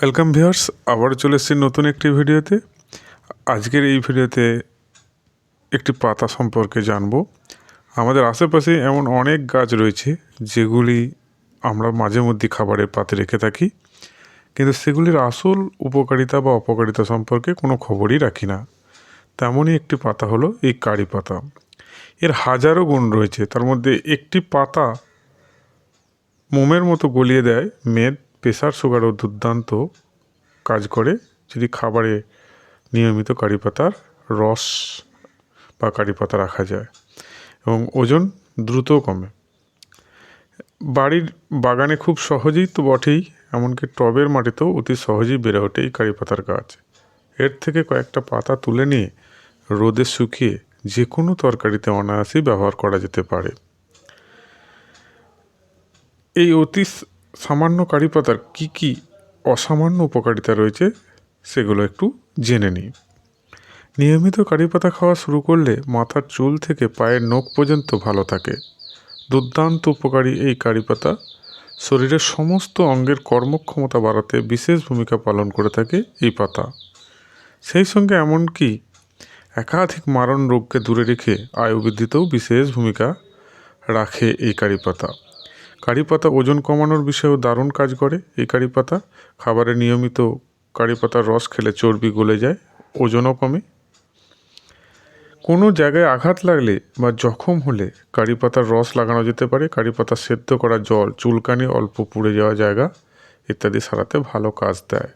Welcome viewers আবার চলে এসেছি নতুন একটি ভিডিওতে। আজকের এই ভিডিওতে একটি পাতা সম্পর্কে জানব। আমাদের আশেপাশে এমন অনেক গাছ রয়েছে, যেগুলি আমরা মাঝে মধ্যে খাবারের পাতে রেখে থাকি। কিন্তু সেগুলির আসল উপকারিতা বা অপকারিতা সম্পর্কে কোনো খবরই রাখি না। তেমনই একটি পাতা হলো এই কারি পাতা। এর হাজারো গুণ রয়েছে। তার মধ্যে একটি পাতা মোমের মতো গলিয়ে দেয়, মেদ প্রেশার সুগারও দুর্দান্ত কাজ করে। যদি খাবারে নিয়মিত কারি পাতার রস বা কারি পাতা রাখা যায় এবং ওজন দ্রুত কমে। বাড়ির বাগানে খুব সহজেই তো বটেই, এমনকি টবের মাটিতেও অতি সহজেই বেড়ে ওঠে এই কারি পাতার গাছ। এর থেকে কয়েকটা পাতা তুলে নিয়ে রোদে শুকিয়ে যে কোনো তরকারিতে অনায়াসেই ব্যবহার করা যেতে পারে। এই অতি সামান্য কারি পাতার কী কী অসামান্য উপকারিতা রয়েছে, সেগুলো একটু জেনে নিই। নিয়মিত কারি পাতা খাওয়া শুরু করলে মাথার চুল থেকে পায়ের নখ পর্যন্ত ভালো থাকে। দুর্দান্ত উপকারী এই কারি পাতা শরীরের সমস্ত অঙ্গের কর্মক্ষমতা বাড়াতে বিশেষ ভূমিকা পালন করে থাকে এই পাতা। সেই সঙ্গে এমনকি একাধিক মারণ রোগকে দূরে রেখে আয়ু বৃদ্ধিতেও বিশেষ ভূমিকা রাখে এই কারি পাতা কারি পাতা ওজন কমানোর বিষয়েও দারুণ কাজ করে। এই কারি পাতা খাবারে নিয়মিত কারি পাতার রস খেলে চর্বি গলে যায়, ওজনও কমে। কোনো জায়গায় আঘাত লাগলে বা জখম হলে কারি পাতার রস লাগানো যেতে পারে। কারি পাতা সেদ্ধ করা জল চুলকানি, অল্প পুড়ে যাওয়া জায়গা ইত্যাদি সারাতে ভালো কাজ দেয়।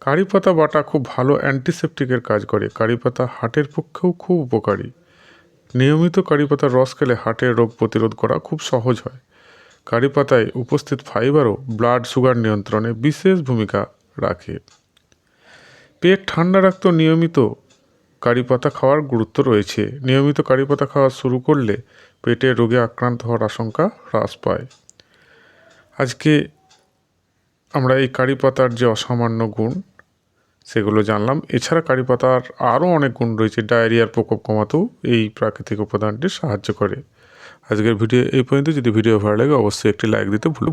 কারি পাতা বাটা খুব ভালো অ্যান্টিসেপটিকের কাজ করে। কারি পাতা হার্টের পক্ষেও খুব উপকারী। নিয়মিত কারি পাতার রস খেলে হার্টের রোগ প্রতিরোধ করা খুব সহজ হয়। কারি পাতায় উপস্থিত ফাইবারও ব্লাড সুগার নিয়ন্ত্রণে বিশেষ ভূমিকা রাখে। পেট ঠান্ডা রাখতেও নিয়মিত কারি পাতা খাওয়ার গুরুত্ব রয়েছে। নিয়মিত কারি পাতা খাওয়া শুরু করলে পেটে রোগে আক্রান্ত হওয়ার আশঙ্কা হ্রাস পায়। আজকে আমরা এই কারি পাতার যে অসামান্য গুণ, সেগুলো জানলাম। এছাড়া কারি পাতার আরও অনেক গুণ রয়েছে। ডায়রিয়ার প্রকোপ কমাতেও এই প্রাকৃতিক উপাদানটি সাহায্য করে। আজকের ভিডিও এই পর্যন্ত। যদি ভিডিও ভালো লাগে অবশ্যই একটি লাইক দিতে ভুলো